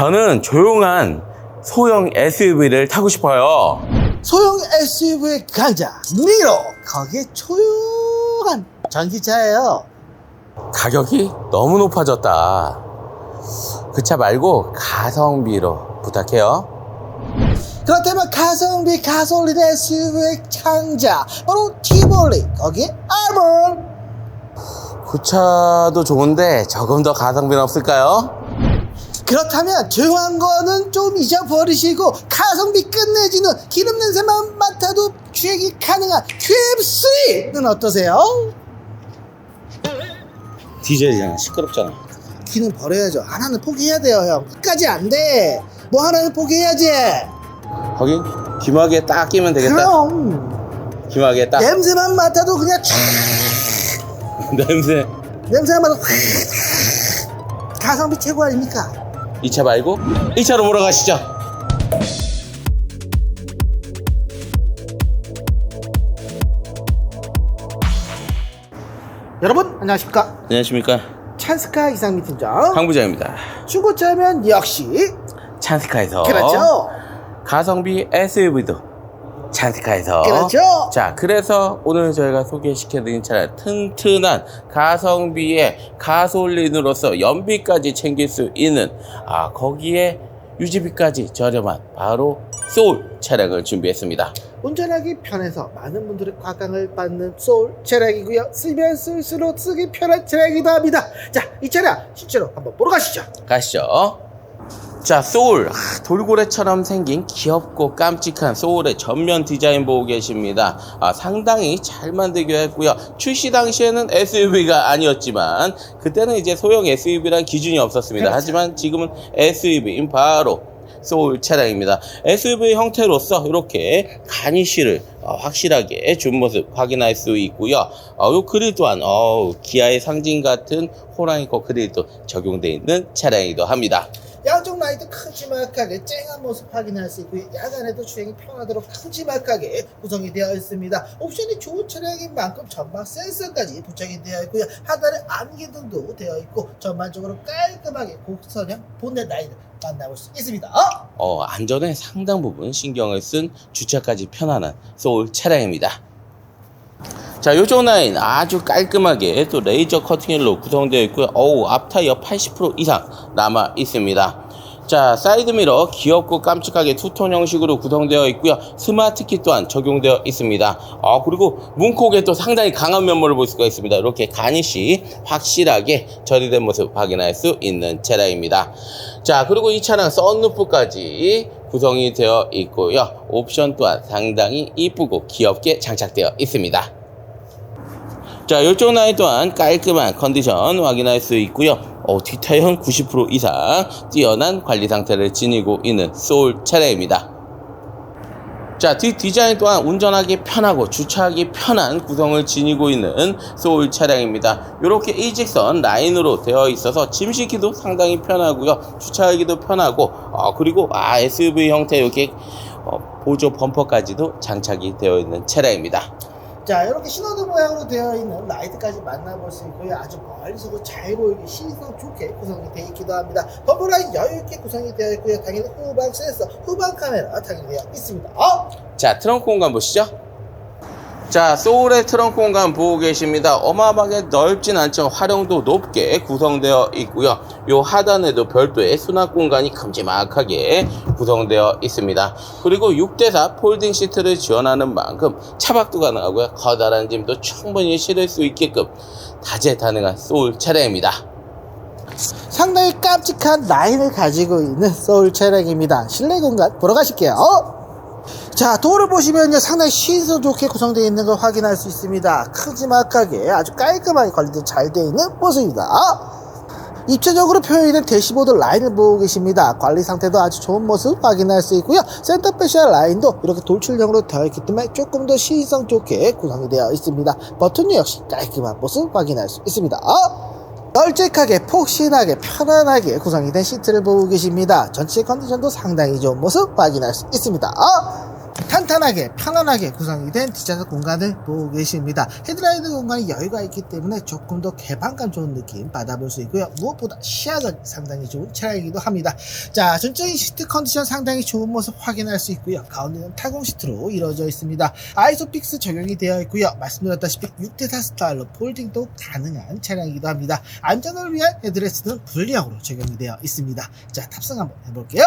저는 조용한 소형 SUV를 타고 싶어요. 소형 SUV의 강자 니로 거기에 조용한 전기차예요 가격이 너무 높아졌다. 그 차 말고 가성비로 부탁해요. 그렇다면 가성비 가솔린 SUV의 강자 바로 티볼리 거기에 아몬 그 차도 좋은데 조금 더 가성비는 없을까요? 그렇다면 조용한 거는 좀 잊어버리시고 가성비 끝내주는 기름 냄새만 맡아도 주행이 가능한 QM3는 어떠세요? 디젤이잖아. 시끄럽잖아. 키는 버려야죠 하나는 포기해야 돼요 형 끝까지 안돼뭐 하나는 포기해야지 거기 귀마개 딱 끼면 되겠다. 그럼 귀마개 딱. 냄새만 맡아도 그냥 촥 냄새. 냄새만 맡아도 확 가성비 최고 아닙니까? 이차 말고 이 차로 몰아가시죠. 여러분 안녕하십니까 안녕하십니까. 찬스카 이상민 팀장 황 부장입니다. 중고차면 역시 찬스카에서 그렇죠 가성비 SUV도 찬스카에서. 그렇죠? 자 그래서 오늘 저희가 소개시켜드린 차량 튼튼한 가성비의 가솔린으로서 연비까지 챙길 수 있는 아 거기에 유지비까지 저렴한 바로 소울 차량을 준비했습니다. 운전하기 편해서 많은 분들의 곽강을 받는 소울 차량이고요. 쓰면 쓸수록 쓰기 편한 차량이기도 합니다. 자 이 차량 실제로 한번 보러 가시죠. 가시죠 자 소울 아, 돌고래처럼 생긴 귀엽고 깜찍한 소울의 전면 디자인 보고 계십니다 아, 상당히 잘 만들기도 했고요 출시 당시에는 SUV가 아니었지만 그때는 이제 소형 SUV란 기준이 없었습니다 그렇죠. 하지만 지금은 SUV인 바로 소울 차량입니다. SUV 형태로서 이렇게 가니쉬를 어, 확실하게 준 모습 확인할 수 있고요. 어, 요 그릴 또한 어, 기아의 상징 같은 호랑이코 그릴도 적용되어 있는 차량이기도 합니다. 양쪽 라이트 큼지막하게 쨍한 모습 확인할 수 있고요 야간에도 주행이 편하도록 큼지막하게 구성이 되어 있습니다 옵션이 좋은 차량인 만큼 전방 센서까지 부착이 되어 있고요 하단에 안개등도 되어 있고 전반적으로 깔끔하게 곡선형 본넷 라인을 만나볼 수 있습니다 어, 안전에 상당 부분 신경을 쓴 주차까지 편안한 소울 차량입니다. 자, 요쪽 라인 아주 깔끔하게 또 레이저 커팅일로 구성되어 있고요. 어우, 앞 타이어 80% 이상 남아 있습니다. 자, 사이드미러 귀엽고 깜찍하게 투톤 형식으로 구성되어 있고요. 스마트 키 또한 적용되어 있습니다. 아, 그리고 문콕에 또 상당히 강한 면모를 볼 수가 있습니다. 이렇게 가니시 확실하게 처리된 모습 확인할 수 있는 차량입니다. 자, 그리고 이 차량 썬루프까지 구성이 되어 있고요. 옵션 또한 상당히 이쁘고 귀엽게 장착되어 있습니다. 자, 이쪽 라인 또한 깔끔한 컨디션 확인할 수 있고요. 어, 뒷타이어는 90% 이상 뛰어난 관리 상태를 지니고 있는 소울 차량입니다. 자, 뒷 디자인 또한 운전하기 편하고 주차하기 편한 구성을 지니고 있는 소울 차량입니다. 이렇게 일직선 라인으로 되어 있어서 짐 싣기도 상당히 편하고요. 주차하기도 편하고, 어, 그리고 아, SUV 형태 이렇게 어, 보조 범퍼까지도 장착이 되어 있는 차량입니다. 자 이렇게 신호등 모양으로 되어 있는 라이트까지 만나볼 수 있고요 아주 멀리서도 잘 보이게 시선 좋게 구성이 되어 있기도 합니다 범퍼 라인 여유있게 구성이 되어 있고요 당연히 후방 센서 후방 카메라 당연히 되어 있습니다 어? 자, 트렁크 공간 보시죠. 자, 소울의 트렁크 공간 보고 계십니다. 어마어마하게 넓진 않죠. 활용도 높게 구성되어 있고요. 요 하단에도 별도의 수납 공간이 큼지막하게 구성되어 있습니다. 그리고 6대4 폴딩 시트를 지원하는 만큼 차박도 가능하고요. 커다란 짐도 충분히 실을 수 있게끔 다재다능한 소울 차량입니다. 상당히 깜찍한 라인을 가지고 있는 소울 차량입니다 실내 공간 보러 가실게요 어? 자 도를 보시면 요 상당히 시선 좋게 구성되어 있는 걸 확인할 수 있습니다 크지막하게 아주 깔끔하게 관리도 잘 되어 있는 모습입니다 입체적으로 표현이 된 대시보드 라인을 보고 계십니다. 관리 상태도 아주 좋은 모습 확인할 수 있고요. 센터 패시아 라인도 이렇게 돌출형으로 되어 있기 때문에 조금 더 시선 좋게 구성이 되어 있습니다. 버튼도 역시 깔끔한 모습 확인할 수 있습니다. 널찍하게 폭신하게 편안하게 구성이 된 시트를 보고 계십니다. 전체 컨디션도 상당히 좋은 모습 확인할 수 있습니다. 탄탄하게 편안하게 구성이 된 뒷좌석 공간을 보고 계십니다. 헤드라이드 공간이 여유가 있기 때문에 조금 더 개방감 좋은 느낌 받아볼 수 있고요. 무엇보다 시야가 상당히 좋은 차량이기도 합니다. 자, 전적인 시트 컨디션 상당히 좋은 모습 확인할 수 있고요. 가운데는 타공 시트로 이루어져 있습니다. 아이소픽스 적용이 되어 있고요. 말씀드렸다시피 6대4 스타일로 폴딩도 가능한 차량이기도 합니다. 안전을 위한 헤드레스트는 분리형으로 적용이 되어 있습니다. 자, 탑승 한번 해볼게요.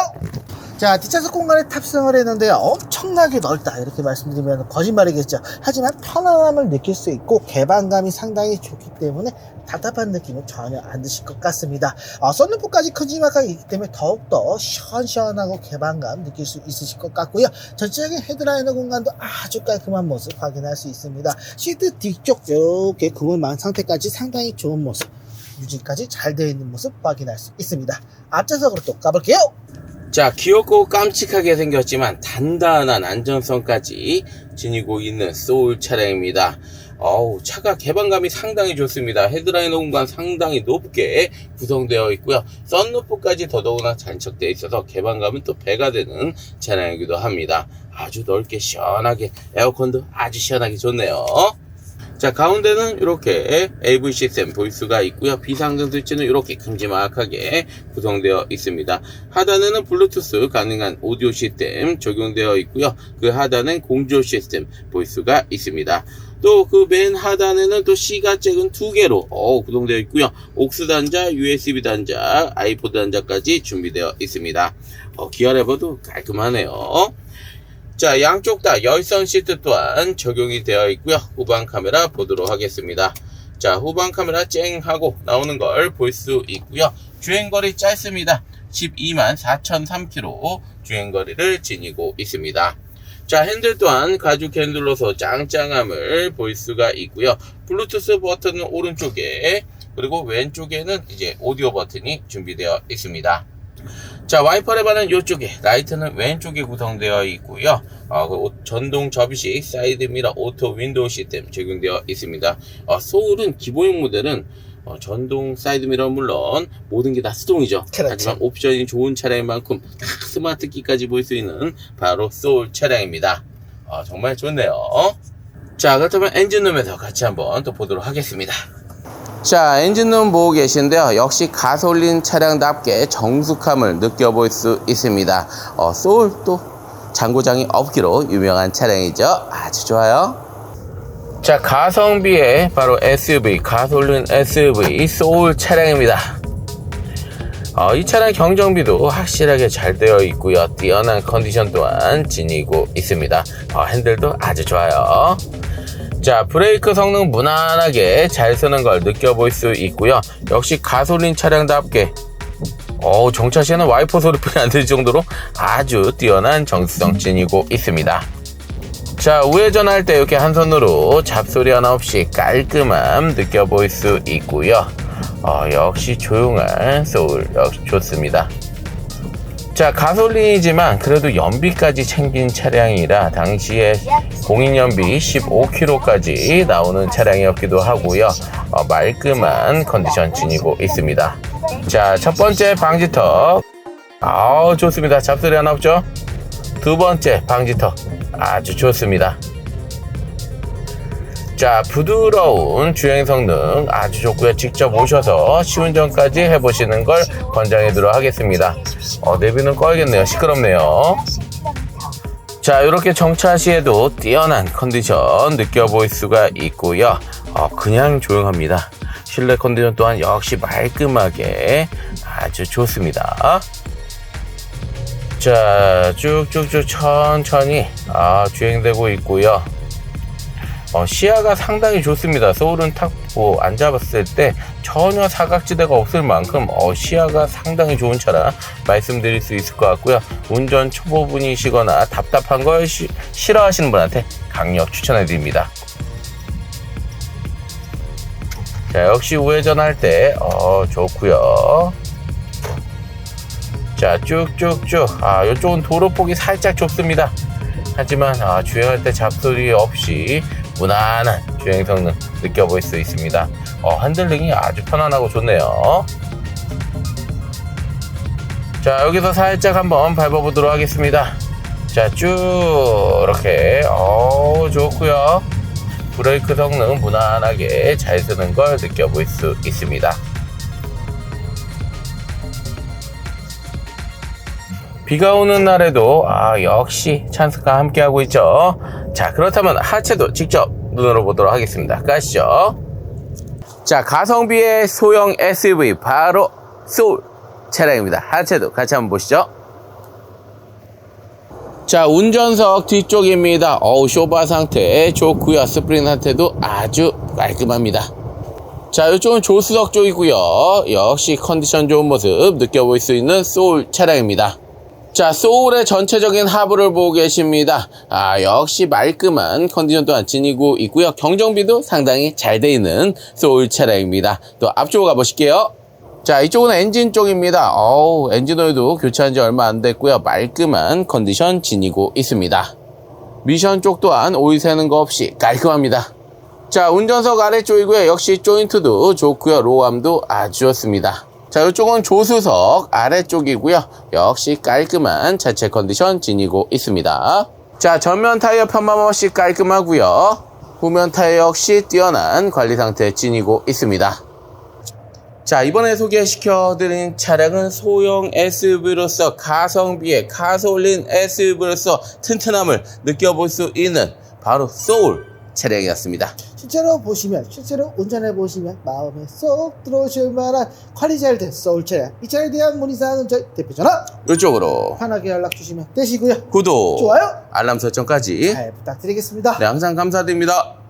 자, 뒷좌석 공간에 탑승을 했는데요. 엄청나게 넓다. 이렇게 말씀드리면 거짓말이겠죠. 하지만 편안함을 느낄 수 있고 개방감이 상당히 좋기 때문에 답답한 느낌은 전혀 안 드실 것 같습니다. 어, 썬루프까지 큼지막하게 있기 때문에 더욱더 시원시원하고 개방감 느낄 수 있으실 것 같고요. 전체적인 헤드라이너 공간도 아주 깔끔한 모습 확인할 수 있습니다. 시트 뒤쪽 이렇게 구멍 많은 상태까지 상당히 좋은 모습 유지까지 잘 되어 있는 모습 확인할 수 있습니다. 앞좌석으로 또 가볼게요. 자, 귀엽고 깜찍하게 생겼지만 단단한 안전성까지 지니고 있는 소울 차량입니다. 어우, 차가 개방감이 상당히 좋습니다. 헤드라이너 공간 상당히 높게 구성되어 있고요. 썬루프까지 더더구나 장착되어 있어서 개방감은 또 배가 되는 차량이기도 합니다. 아주 넓게 시원하게 에어컨도 아주 시원하게 좋네요. 자 가운데는 이렇게 AV 시스템 볼 수가 있고요. 비상등 스위치는 이렇게 큼지막하게 구성되어 있습니다. 하단에는 블루투스 가능한 오디오 시스템 적용되어 있고요. 그 하단엔 공조 시스템 볼 수가 있습니다. 또 그 맨 하단에는 또 C가 잭은 두 개로 어, 구동되어 있고요. 옥스 단자, USB 단자, 아이포드 단자까지 준비되어 있습니다. 어, 기아 레버도 깔끔하네요 자, 양쪽 다 열선 시트 또한 적용이 되어 있고요. 후방 카메라 보도록 하겠습니다. 자, 후방 카메라 쨍 하고 나오는 걸 볼 수 있고요. 주행거리 짧습니다. 12만 4,003km 주행거리를 지니고 있습니다. 자, 핸들 또한 가죽 핸들로서 짱짱함을 볼 수가 있고요. 블루투스 버튼은 오른쪽에 그리고 왼쪽에는 이제 오디오 버튼이 준비되어 있습니다. 자, 와이퍼 레버는 이쪽에, 라이트는 왼쪽에 구성되어 있고요. 어, 그 오- 전동 접이식 사이드 미러 오토 윈도우 시스템 적용되어 있습니다. 어, 소울은 기본형 모델은 어, 전동 사이드 미러 물론 모든 게 다 수동이죠. 그렇죠. 하지만 옵션이 좋은 차량인 만큼 다 스마트 키까지 볼 수 있는 바로 소울 차량입니다. 어, 정말 좋네요. 자, 그렇다면 엔진룸에서 같이 한번 또 보도록 하겠습니다. 자, 엔진룸 보고 계신데요. 역시 가솔린 차량답게 정숙함을 느껴볼 수 있습니다. 어, 소울 또 장고장이 없기로 유명한 차량이죠. 아주 좋아요. 자, 가성비의 바로 SUV, 가솔린 SUV 소울 차량입니다. 어, 이 차량 경정비도 확실하게 잘 되어 있고요. 뛰어난 컨디션 또한 지니고 있습니다. 어, 핸들도 아주 좋아요. 자, 브레이크 성능 무난하게 잘 쓰는 걸 느껴볼 수 있고요. 역시 가솔린 차량답게 어, 정차 시에는 와이퍼 소리뿐이 안 들릴 정도로 아주 뛰어난 정수성 지니고 있습니다. 자, 우회전할 때 이렇게 한 손으로 잡소리 하나 없이 깔끔함 느껴볼 수 있고요. 어, 역시 조용한 소울 역시 좋습니다. 자, 가솔린이지만 그래도 연비까지 챙긴 차량이라 당시에 공인연비 15km까지 나오는 차량이었기도 하고요. 어, 말끔한 컨디션 지니고 있습니다. 자, 첫 번째 방지턱. 아우, 좋습니다. 잡소리 하나 없죠? 두 번째 방지턱. 아주 좋습니다. 자, 부드러운 주행 성능 아주 좋고요. 직접 오셔서 시운전까지 해보시는 걸 권장해드리도록 하겠습니다. 어, 내비는 꺼야겠네요. 시끄럽네요. 자, 이렇게 정차 시에도 뛰어난 컨디션 느껴볼 수가 있고요. 어, 그냥 조용합니다. 실내 컨디션 또한 역시 말끔하게 아주 좋습니다. 자, 쭉쭉쭉 천천히 아, 주행되고 있고요. 어, 시야가 상당히 좋습니다. 소울은 탁 뭐 앉아봤을 때 전혀 사각지대가 없을 만큼 어, 시야가 상당히 좋은 차라 말씀드릴 수 있을 것 같고요. 운전 초보분이시거나 답답한 걸 시- 싫어하시는 분한테 강력 추천해드립니다. 자, 역시 우회전 할 때 어, 좋고요. 자, 쭉쭉쭉. 아, 이쪽은 도로 폭이 살짝 좁습니다. 하지만 아, 주행할 때 잡소리 없이 무난한 주행 성능 느껴볼 수 있습니다. 어, 핸들링이 아주 편안하고 좋네요. 자, 여기서 살짝 한번 밟아보도록 하겠습니다. 자, 쭉 이렇게 어 좋고요. 브레이크 성능 무난하게 잘 쓰는 걸 느껴볼 수 있습니다. 비가 오는 날에도 아 역시 찬스가 함께하고 있죠. 자 그렇다면 하체도 직접 눈으로 보도록 하겠습니다. 가시죠. 자 가성비의 소형 SUV 바로 소울 차량입니다. 하체도 같이 한번 보시죠. 자 운전석 뒤쪽입니다. 어우 쇼바 상태 좋고요. 스프링 상태도 아주 깔끔합니다. 자 이쪽은 조수석 쪽이고요. 역시 컨디션 좋은 모습 느껴볼 수 있는 소울 차량입니다. 자, 소울의 전체적인 하부를 보고 계십니다. 아, 역시 말끔한 컨디션 또한 지니고 있고요. 경정비도 상당히 잘 돼 있는 소울 차량입니다. 또 앞쪽으로 가보실게요. 자, 이쪽은 엔진 쪽입니다. 어우, 엔진 오일도 교체한 지 얼마 안 됐고요. 말끔한 컨디션 지니고 있습니다. 미션 쪽 또한 오일 새는 거 없이 깔끔합니다. 자, 운전석 아래쪽이고요. 역시 조인트도 좋고요. 로암도 아주 좋습니다. 자, 이쪽은 조수석 아래쪽이고요. 역시 깔끔한 자체 컨디션 지니고 있습니다. 자, 전면 타이어 편맘 없이 깔끔하고요. 후면 타이어 역시 뛰어난 관리 상태 지니고 있습니다. 자, 이번에 소개시켜드린 차량은 소형 SUV로서 가성비의 가솔린 SUV로서 튼튼함을 느껴볼 수 있는 바로 소울 차량이었습니다. 실제로 보시면 실제로 운전해 보시면 마음에 쏙 들어오실 만한 관리 잘된 소울 차량 이 차량에 대한 문의사항은 저희 대표 전화! 이쪽으로. 편하게 연락 주시면 되시고요. 구독, 좋아요! 알람 설정까지. 잘 부탁드리겠습니다. 네, 항상 감사드립니다.